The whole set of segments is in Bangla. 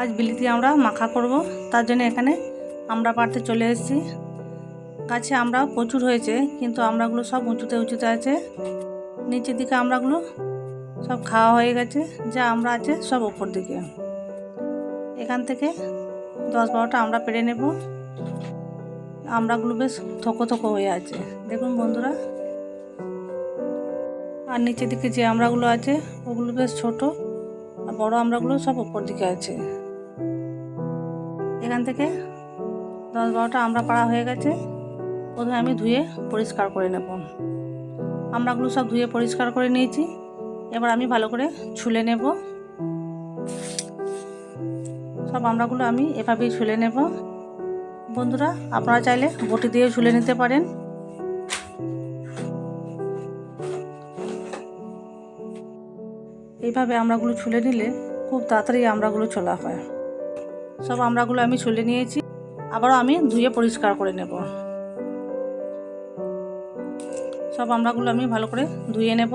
আজ বিলিতি আমরা মাখা করব। তার জন্য এখানে আমরা পাড়তে চলে এসেছি। গাছে আমরা প্রচুর হয়েছে, কিন্তু আমরাগুলো সব উঁচুতে উঁচুতে আছে। নিচের দিকে আমরাগুলো সব খাওয়া হয়ে গেছে, যা আমরা আছে সব ওপর দিকে। এখান থেকে দশ বারোটা আমরা পেরে নেব। আমরাগুলো বেশ থোকো থোকো হয়ে আছে। দেখুন বন্ধুরা। আর নিচের দিকে যে আমরাগুলো আছে, ওগুলো বেশ ছোটো, আর বড়ো আমড়াগুলো সব উপর দিকে আছে। এখান থেকে দশ বারোটা আমড়া পাড়া হয়ে গেছে। প্রথমে আমি ধুয়ে পরিষ্কার করে নেব। আমরাগুলো সব ধুয়ে পরিষ্কার করে নিয়েছি। এবার আমি ভালো করে ছুলে নেব। সব আমড়াগুলো আমি এভাবেই ছুলে নেব। বন্ধুরা, আপনারা চাইলে বটি দিয়ে ছুলে নিতে পারেন। এইভাবে আমড়াগুলো ছুলে নিলে খুব তাড়াতাড়ি আমড়াগুলো ছোলা হয়। সব আমড়াগুলো আমি ছুলে নিয়েছি। আবারও আমি ধুয়ে পরিষ্কার করে নেব। সব আমড়াগুলো আমি ভালো করে ধুয়ে নেব।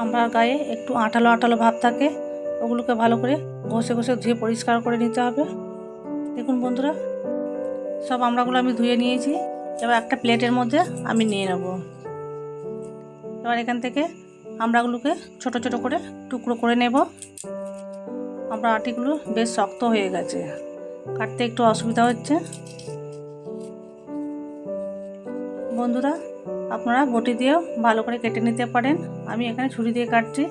আমড়ার গায়ে একটু আঠালো আঠালো ভাব থাকে, ওগুলোকে ভালো করে ঘষে ঘষে ধুয়ে পরিষ্কার করে নিতে হবে। দেখুন বন্ধুরা, সব আমড়াগুলো আমি ধুয়ে নিয়েছি। এবার একটা প্লেটের মধ্যে আমি নিয়ে নেব। এবার এখান থেকে আমড়াগুলোকে ছোট ছোট করে টুকরো করে নেব। আমরা আটিগুলো বেশ শক্ত হয়ে গেছে। কাটতে একটু অসুবিধা হচ্ছে। বন্ধুরা, আপনারা বটি দিয়েও ভালো করে কেটে নিতে পারেন। আমি এখানে ছুরি দিয়ে কাটছি।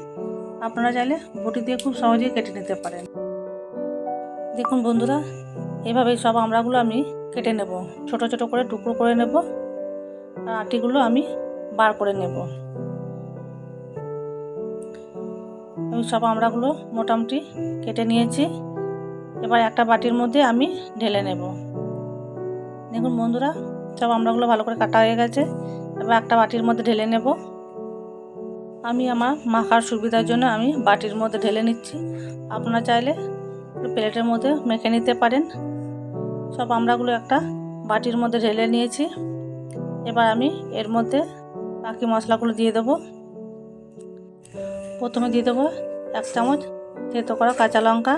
আপনারা চাইলে বটি দিয়ে খুব সহজেই কেটে নিতে পারেন। দেখুন বন্ধুরা, এভাবে সব আমড়াগুলো আমি কেটে নেব। ছোট ছোট করে টুকরো করে নেব। আর আটিগুলো আমি বার করে নেব। আমি সব আমড়াগুলো মোটামুটি কেটে নিয়েছি। এবার একটা বাটির মধ্যে আমি ঢেলে নেব। দেখুন বন্ধুরা, সব আমড়াগুলো ভালো করে কাটা হয়ে গেছে। এবার একটা বাটির মধ্যে ঢেলে নেব। আমি আমার মাখার সুবিধার জন্য আমি বাটির মধ্যে ঢেলে নিচ্ছি। আপনারা চাইলে প্লেটের মধ্যে মেখে নিতে পারেন। সব আমড়াগুলো একটা বাটির মধ্যে ঢেলে নিয়েছি। এবার আমি এর মধ্যে বাকি মশলাগুলো দিয়ে দেবো। প্রথমে দিয়ে দেবো এক চামচ থেতো করা কাঁচা লঙ্কা।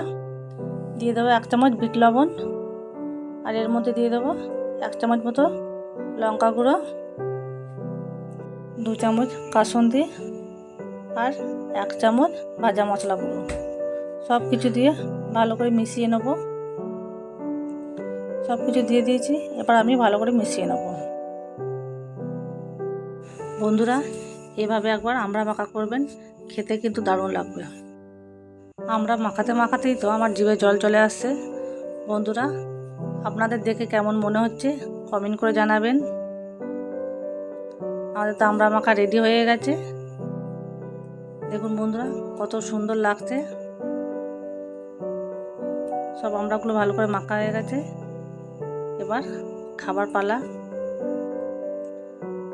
দিয়ে দেবো এক চামচ বিট লবণ। আর এর মধ্যে দিয়ে দেবো এক চামচ মতো লঙ্কা গুঁড়ো, দু চামচ কাসন্দি আর এক চামচ ভাজা মশলা গুঁড়ো। সব কিছু দিয়ে ভালো করে মিশিয়ে নেব। সব কিছু দিয়ে দিয়েছি, এবার আমি ভালো করে মিশিয়ে নেব। বন্ধুরা, এভাবে একবার আমরা মাখা করবেন। খেতে কিন্তু দারুণ লাগবে। আমরা মাখাতে মাখাতেই তো আমার জিভে জল চলে আসছে। বন্ধুরা, আপনাদের দেখে কেমন মনে হচ্ছে? কমেন্ট করে জানাবেন। আমাদের তো আমরা মাখা রেডি হয়ে গেছে। দেখুন বন্ধুরা, কত সুন্দর লাগছে। সব আমড়াগুলো ভালো করে মাখা হয়ে গেছে। এবার খাবার পালা।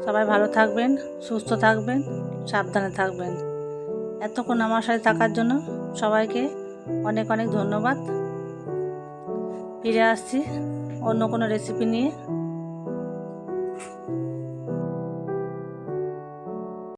সবাই ভালো থাকবেন, সুস্থ থাকবেন, সাবধানে থাকবেন। এতক্ষণ আমার সাথে থাকার জন্য সবাইকে অনেক অনেক ধন্যবাদ। ফিরে আসছি অন্য কোনো রেসিপি নিয়ে।